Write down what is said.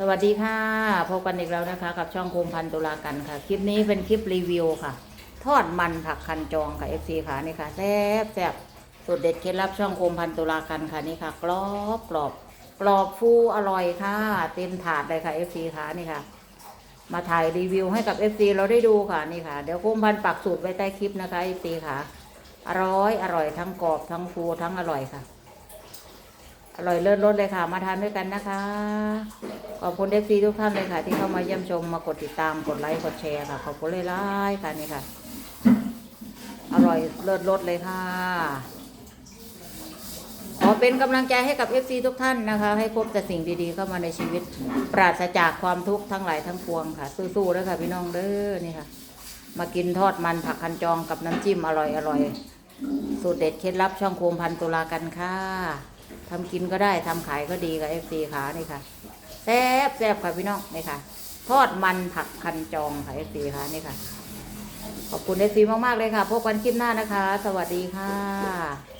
สวัสดีค่ะพบกันอีกแล้วนะคะ กับช่องโคมพันตุลากันค่ะ คลิปนี้เป็นคลิปรีวิวค่ะ ทอดมันผักคันจองค่ะ FC ค่ะนี่ค่ะแซ่บแซ่บสูตรเด็ดเคล็ดลับช่องโคมพันตุลากันค่ะนี่ค่ะ กรอบกรอบกรอบฟูอร่อยค่ะ เต็มถาดเลยค่ะ FC ค่ะนี่ค่ะ มาถ่ายรีวิวให้กับ FC เราได้ดูค่ะนี่ค่ะ เดี๋ยวโคมพันปักสูตรไว้ใต้คลิปนะคะ FC ค่ะ อร่อยอร่อยทั้งกรอบทั้งฟูทั้งอร่อยค่ะ อร่อยเลิศรสเลยค่ะ มาทานด้วยกันนะคะ ขอบคุณเอฟซีทุกท่านเลยค่ะ ที่เข้ามาเยี่ยมชมมากดติดตามกดไลค์กดแชร์ค่ะ ขอบคุณเลยไลค์ค่ะนี่ค่ะ อร่อยเลิศรสเลยค่ะขอเป็นกำลังใจให้กับเอฟซีทุกท่านนะคะ ให้พบแต่สิ่งดีๆเข้ามาในชีวิต ปราศจากความทุกข์ทั้งหลายทั้งปวงค่ะ สู้ๆแล้วค่ะพี่น้องเด้อนี่ค่ะ มากินทอดมันผักคันจองกับน้ำจิ้มอร่อยอร่อยๆสูตรเด็ดเคล็ดลับช่องโคมพันตุลากันค่ะ ทำกินก็ได้ทำขายก็ดีกับเอฟซีขานี่ค่ะแซ่บแซ่บค่ะพี่น้องนี่ค่ะ ทอดมันผักคันจองค่ะเอฟซีขานี่ค่ะ ขอบคุณเอฟซีมากๆเลยค่ะ พบกันคลิปหน้านะคะ สวัสดีค่ะ